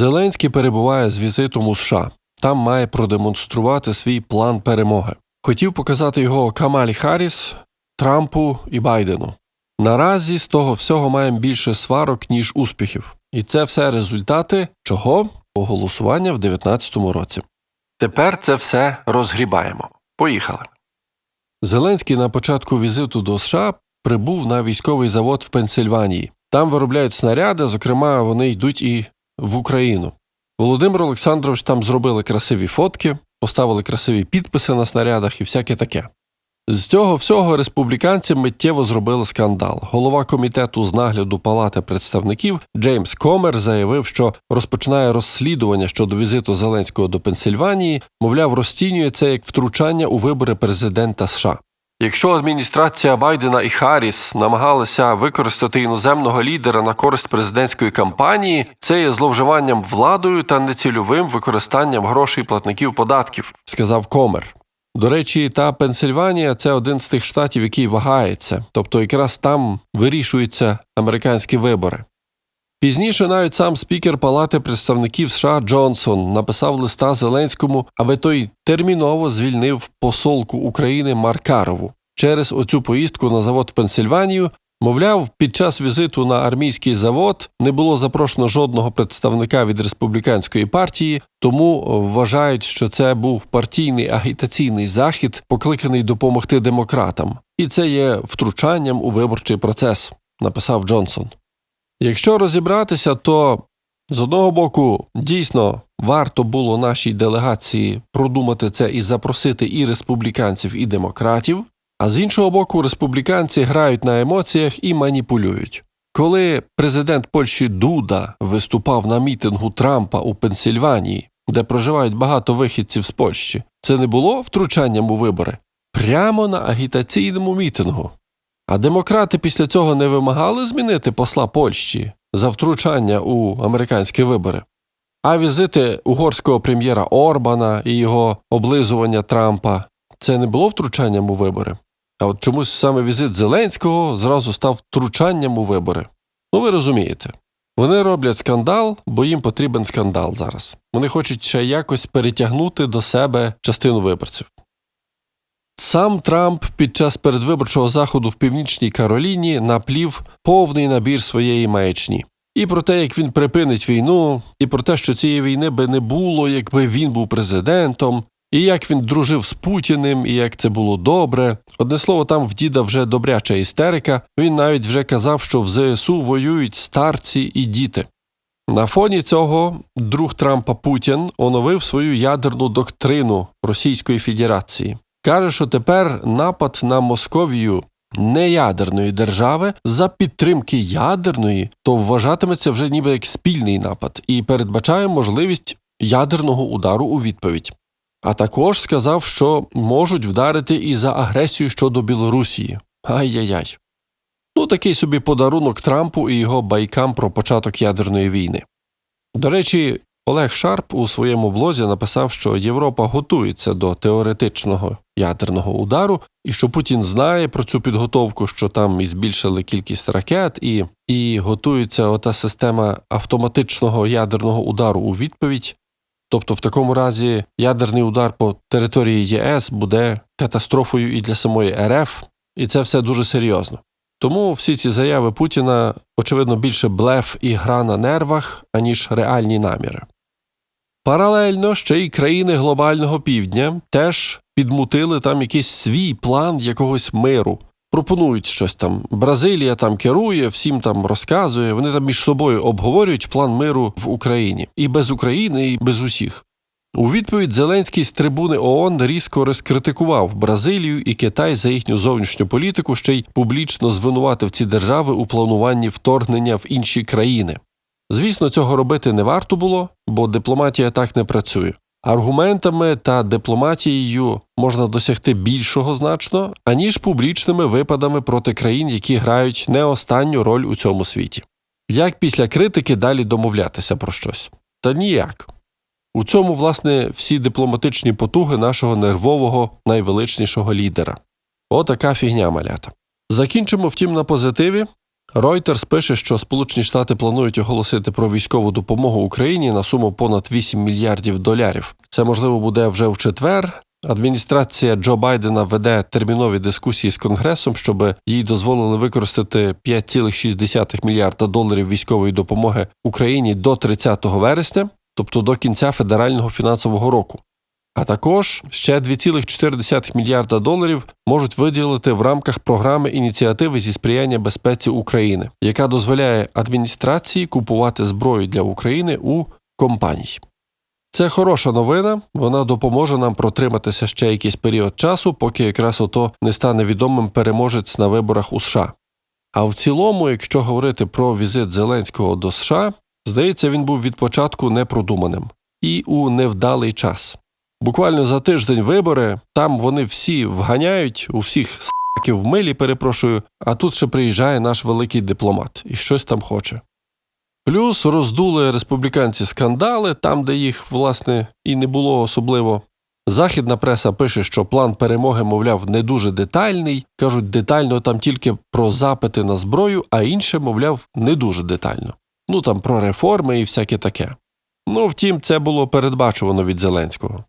Зеленський перебуває з візитом у США. Там має продемонструвати свій план перемоги. Хотів показати його Камалі Харріс, Трампу і Байдену. Наразі з того всього маємо більше сварок, ніж успіхів. І це все результати чого? Голосування в 2019 році. Тепер це все розгрібаємо. Поїхали. Зеленський на початку візиту до США прибув на військовий завод в Пенсильванії. Там виробляють снаряди, зокрема, вони йдуть і в Україну. Володимир Олександрович там зробили красиві фотки, поставили красиві підписи на снарядах і всяке таке. З цього всього республіканці миттєво зробили скандал. Голова комітету з нагляду Палати представників Джеймс Комер заявив, що розпочинає розслідування щодо візиту Зеленського до Пенсильванії, мовляв, розцінює це як втручання у вибори президента США. Якщо адміністрація Байдена і Харріс намагалися використати іноземного лідера на користь президентської кампанії, це є зловживанням владою та нецільовим використанням грошей платників податків, сказав Комер. До речі, та Пенсильванія це один з тих штатів, який вагається, тобто якраз там вирішуються американські вибори. Пізніше навіть сам спікер Палати представників США Джонсон написав листа Зеленському, аби той терміново звільнив посолку України Маркарову через оцю поїздку на завод в Пенсильванію. Мовляв, під час візиту на армійський завод не було запрошено жодного представника від республіканської партії, тому вважають, що це був партійний агітаційний захід, покликаний допомогти демократам, і це є втручанням у виборчий процес, написав Джонсон. Якщо розібратися, то з одного боку дійсно варто було нашій делегації продумати це і запросити і республіканців, і демократів. А з іншого боку, республіканці грають на емоціях і маніпулюють. Коли президент Польщі Дуда виступав на мітингу Трампа у Пенсільванії, де проживають багато вихідців з Польщі, це не було втручанням у вибори прямо на агітаційному мітингу. А демократи після цього не вимагали змінити посла Польщі за втручання у американські вибори. А візити угорського прем'єра Орбана і його облизування Трампа це не було втручанням у вибори. А от чомусь саме візит Зеленського зразу став втручанням у вибори. Ну ви розумієте. Вони роблять скандал, бо їм потрібен скандал зараз. Вони хочуть ще якось перетягнути до себе частину виборців. Сам Трамп під час передвиборчого заходу в Північній Кароліні наплів повний набір своєї маячні. І про те, як він припинить війну, і про те, що цієї війни би не було, якби він був президентом, і як він дружив з Путіним, і як це було добре. Одне слово, там в діда вже добряча істерика. Він навіть вже казав, що в ЗСУ воюють старці і діти. На фоні цього друг Трампа Путін оновив свою ядерну доктрину Російської Федерації. Каже, що тепер напад на Московію неядерної держави за підтримки ядерної, то вважатиметься вже ніби як спільний напад і передбачає можливість ядерного удару у відповідь. А також сказав, що можуть вдарити і за агресію щодо Білорусії. Ай-яй-яй. Ну, такий собі подарунок Трампу і його байкам про початок ядерної війни. До речі, Олег Шарп у своєму блозі написав, що Європа готується до теоретичного ядерного удару, і що Путін знає про цю підготовку, що там і збільшили кількість ракет, і і готується ота система автоматичного ядерного удару у відповідь. Тобто, в такому разі ядерний удар по території ЄС буде катастрофою і для самої РФ, і це все дуже серйозно. Тому всі ці заяви Путіна, очевидно, більше блеф і гра на нервах, аніж реальні наміри. Паралельно ще й країни глобального півдня теж підмутили там якийсь свій план якогось миру. Пропонують щось там. Бразилія там керує, всім там розказує. Вони там між собою обговорюють план миру в Україні і без України, і без усіх. У відповідь Зеленський з трибуни ООН різко розкритикував Бразилію і Китай за їхню зовнішню політику, ще й публічно звинуватив ці держави у плануванні вторгнення в інші країни. Звісно, цього робити не варто було, бо дипломатія так не працює. Аргументами та дипломатією можна досягти більшого значно, аніж публічними випадами проти країн, які грають не останню роль у цьому світі. Як після критики далі домовлятися про щось? Та ніяк. У цьому, власне, всі дипломатичні потуги нашого нервового найвеличнішого лідера. Отака фігня малята. Закінчимо, втім, на позитиві. Reuters пише, що Сполучені Штати планують оголосити про військову допомогу Україні на суму понад 8 мільярдів долярів. Це можливо буде вже в четвер. Адміністрація Джо Байдена веде термінові дискусії з Конгресом, щоб їй дозволили використати 5,6 мільярда доларів військової допомоги Україні до 30 вересня, тобто до кінця федерального фінансового року. А також ще 2,4 мільярда доларів можуть виділити в рамках програми ініціативи зі сприяння безпеці України, яка дозволяє адміністрації купувати зброю для України у компаній. Це хороша новина. Вона допоможе нам протриматися ще якийсь період часу, поки якраз ото не стане відомим переможець на виборах у США. А в цілому, якщо говорити про візит Зеленського до США, здається, він був від початку непродуманим і у невдалий час. Буквально за тиждень вибори, там вони всі вганяють, у всіх с**ків в милі, перепрошую, а тут ще приїжджає наш великий дипломат і щось там хоче. Плюс роздули республіканці скандали, там, де їх, власне, і не було особливо. Західна преса пише, що план перемоги, мовляв, не дуже детальний. Кажуть, детально там тільки про запити на зброю, а інше, мовляв, не дуже детально. Ну там про реформи і всяке таке. Ну, втім, це було передбачувано від Зеленського.